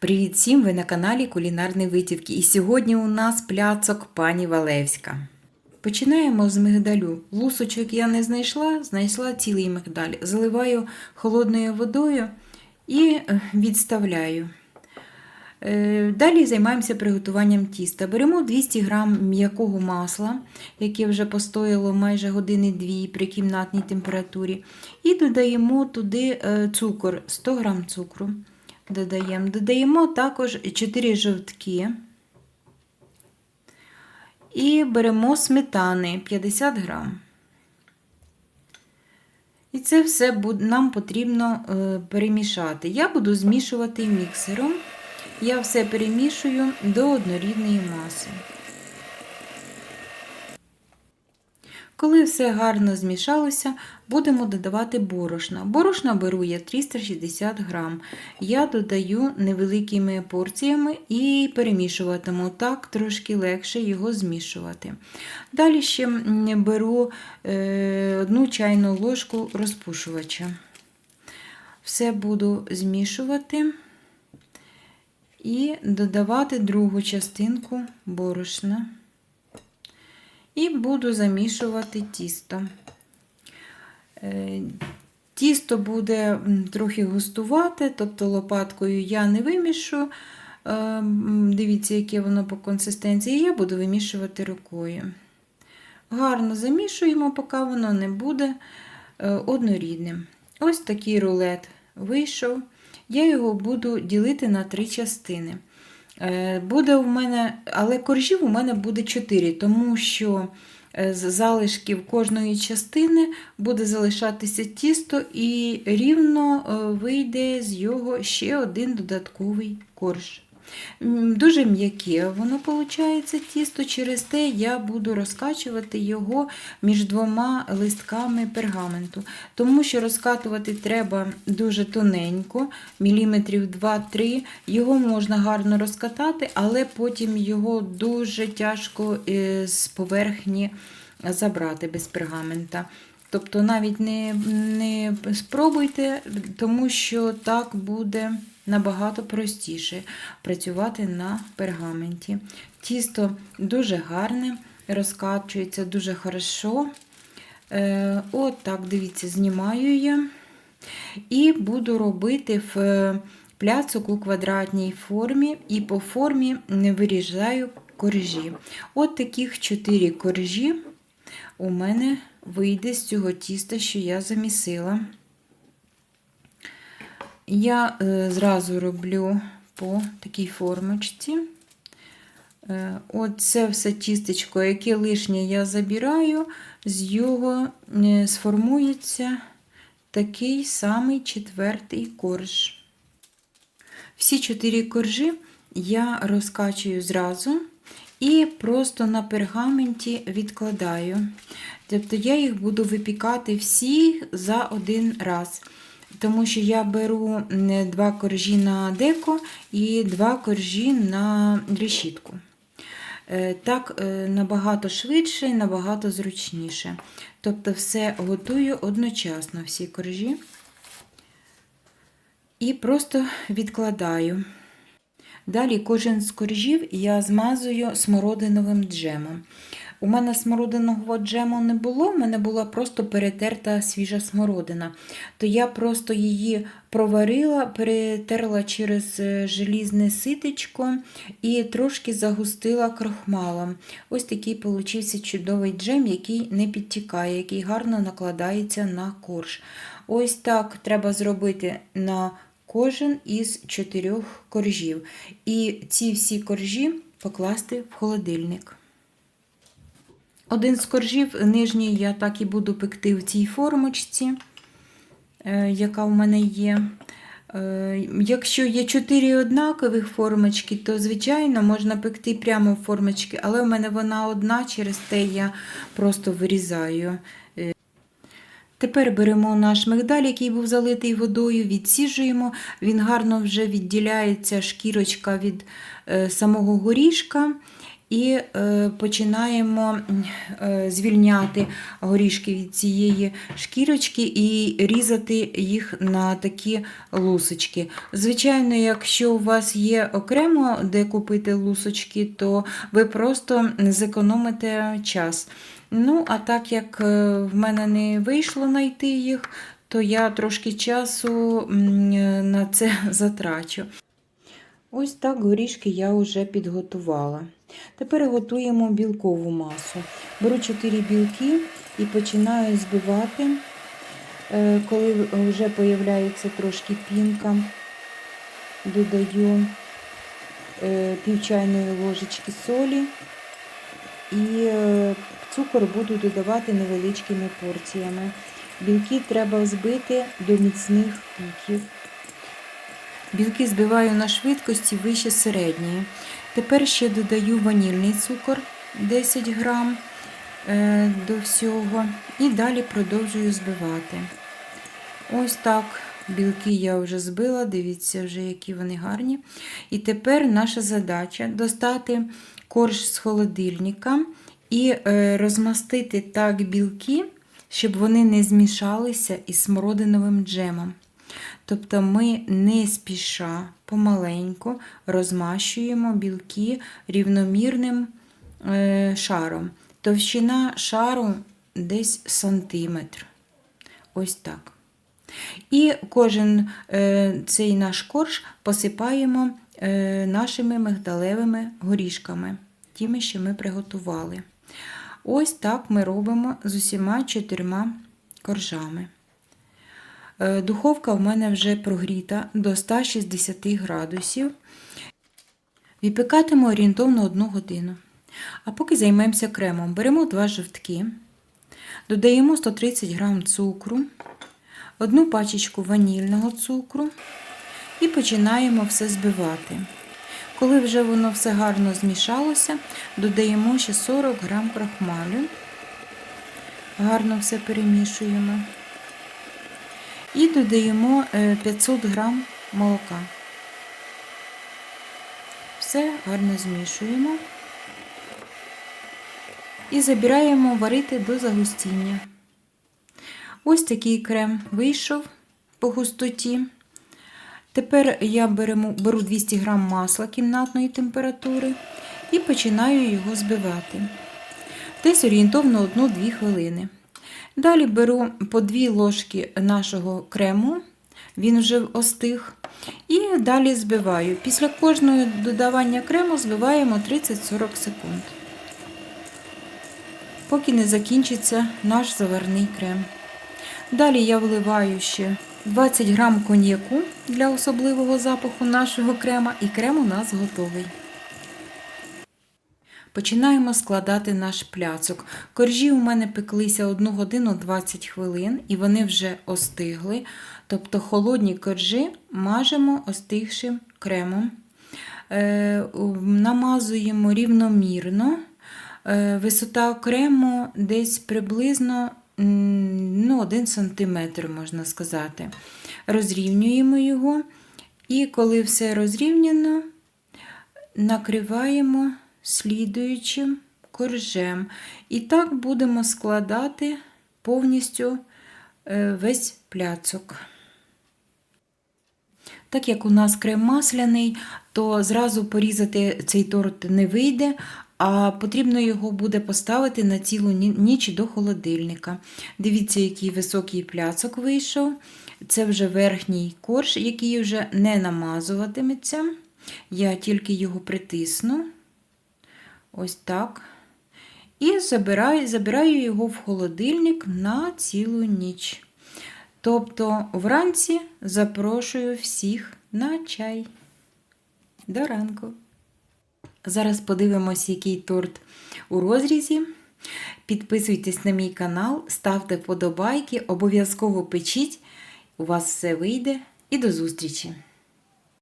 Привіт всім! Ви на каналі Кулінарні Витівки. І сьогодні у нас пляцок пані Валевська. Починаємо з мигдалю. Лусочок я не знайшла, знайшла цілий мигдаль. Заливаю холодною водою і е, відставляю. Е, Далі займаємося приготуванням тіста. Беремо 200 г м'якого масла, яке вже постояло майже години дві при кімнатній температурі, і додаємо туди е, цукор 100 г цукру. Додаємо. Додаємо також 4 жовтки. І беремо сметани 50 грам. І це все нам потрібно е, перемішати. Я буду змішувати міксером. Я все перемішую до однорідної маси. Коли все гарно змішалося, будемо додавати борошна. Борошна беру я 360 грам. Я додаю невеликими порціями і перемішуватиму так, трошки легше його змішувати. Далі ще беру одну чайну ложку розпушувача. Все буду змішувати і додавати другу частинку борошна. І буду замішувати тісто. Тісто буде трохи густувати, тобто лопаткою я не вимішу. Дивіться, яке воно по консистенції, я буду вимішувати рукою. Гарно замішуємо, поки воно не буде однорідним. Ось такий рулет вийшов. Я його буду ділити на три частини. Буде у мене, Але коржів у мене буде 4, тому що з залишків кожної частини буде залишатися тісто, і рівно вийде з його ще один додатковий корж. Дуже м'яке воно виходить тісто, через те я буду розкачувати його між двома листками пергаменту. Тому що розкатувати треба дуже тоненько, міліметрів 2-3. Його можна гарно розкатати, але потім його дуже тяжко з поверхні забрати без пергамента. Тобто навіть не, не спробуйте, тому що так буде набагато простіше працювати на пергаменті. Тісто дуже гарне, розкачується дуже хорошо. Е, от так, дивіться, знімаю я. І буду робити в пляцок у квадратній формі, і по формі виріжаю коржі. От таких 4 коржі у мене вийде з цього тіста, що я замісила. Я е, зразу роблю по такій формочці. Е, Оце все тістечко, яке лишнє я забираю, з його е, сформується такий самий четвертий корж. Всі чотири коржі я розкачую зразу і просто на пергаменті відкладаю. Тобто я їх буду випікати всі за один раз тому що я беру два коржі на деко і два коржі на решітку. Е, так е, набагато швидше і набагато зручніше. Тобто, все готую одночасно, всі коржі, і просто відкладаю. Далі кожен з коржів я змазую смородиновим джемом. У мене смородинового джему не було, в мене була просто перетерта свіжа смородина. То я просто її проварила, перетерла через е, желізне ситечко і трошки загустила крохмалом. Ось такий получився чудовий джем, який не підтікає, який гарно накладається на корж. Ось так треба зробити на кожен із чотирьох коржів. І ці всі коржі покласти в холодильник. Один з коржів нижній я так і буду пекти в цій формочці, е, яка у мене є. Е, якщо є чотири однакових формочки, то, звичайно, можна пекти прямо в формочки, але в мене вона одна, через те я просто вирізаю. Е, тепер беремо наш мигдаль, який був залитий водою, відсіжуємо, він гарно вже відділяється шкірочка від самого горішка. І е, починаємо е, звільняти горішки від цієї шкірочки і різати їх на такі лусочки. Звичайно, якщо у вас є окремо де купити лусочки, то ви просто зекономите час. Ну, а так як е, в мене не вийшло знайти їх, то я трошки часу на це затрачу. Ось так горішки я вже підготувала. Тепер готуємо білкову масу. Беру 4 білки і починаю збивати, Е, коли вже появляється трошки пінка, додаю е, пів чайної ложечки солі і е, цукор буду додавати невеличкими порціями. Білки треба взбити до міцних піків. Білки збиваю на швидкості вище середньої. Тепер ще додаю ванільний цукор 10 грам е, до всього. І далі продовжую збивати. Ось так. Білки я вже збила, дивіться, вже, які вони гарні. І тепер наша задача достати корж з холодильника і е, розмастити так білки, щоб вони не змішалися із смородиновим джемом. Тобто ми не спіша, помаленьку розмащуємо білки рівномірним е, шаром. Товщина шару десь сантиметр. Ось так. І кожен е, цей наш корж посипаємо е, нашими мигдалевими горішками, тими, що ми приготували. Ось так ми робимо з усіма чотирма коржами. Е, Духовка в мене вже прогріта до 160 градусів. Випікатиму орієнтовно 1 годину. А поки займемося кремом, беремо два жовтки, додаємо 130 г цукру, одну пачечку ванільного цукру і починаємо все збивати. Коли вже воно все гарно змішалося, додаємо ще 40 г крахмалю, гарно все перемішуємо. І додаємо 500 г молока. Все гарно змішуємо і забираємо варити до загустіння. Ось такий крем вийшов по густоті. Тепер я беру 200 г масла кімнатної температури і починаю його збивати. Десь орієнтовно 1-2 хвилини. Далі беру по 2 ложки нашого крему, він вже остиг. І далі збиваю. Після кожного додавання крему збиваємо 30-40 секунд, поки не закінчиться наш заварний крем. Далі я вливаю ще 20 грам коньяку для особливого запаху нашого крема, і крем у нас готовий. Починаємо складати наш пляцок. Коржі у мене пеклися 1 годину 20 хвилин, і вони вже остигли. Тобто холодні коржі мажемо остигшим кремом. Е, намазуємо рівномірно. Е, висота крему десь приблизно ну, 1 см, можна сказати. Розрівнюємо його, і коли все розрівняно, накриваємо слідуючим коржем. І так будемо складати повністю е, весь пляцок. Так як у нас крем масляний, то зразу порізати цей торт не вийде, а потрібно його буде поставити на цілу ніч до холодильника. Дивіться, який високий пляцок вийшов. Це вже верхній корж, який вже не намазуватиметься. Я тільки його притисну. Ось так. І забираю, забираю його в холодильник на цілу ніч. Тобто, вранці запрошую всіх на чай. До ранку. Зараз подивимось, який торт у розрізі. Підписуйтесь на мій канал, ставте вподобайки, обов'язково печіть. У вас все вийде і до зустрічі!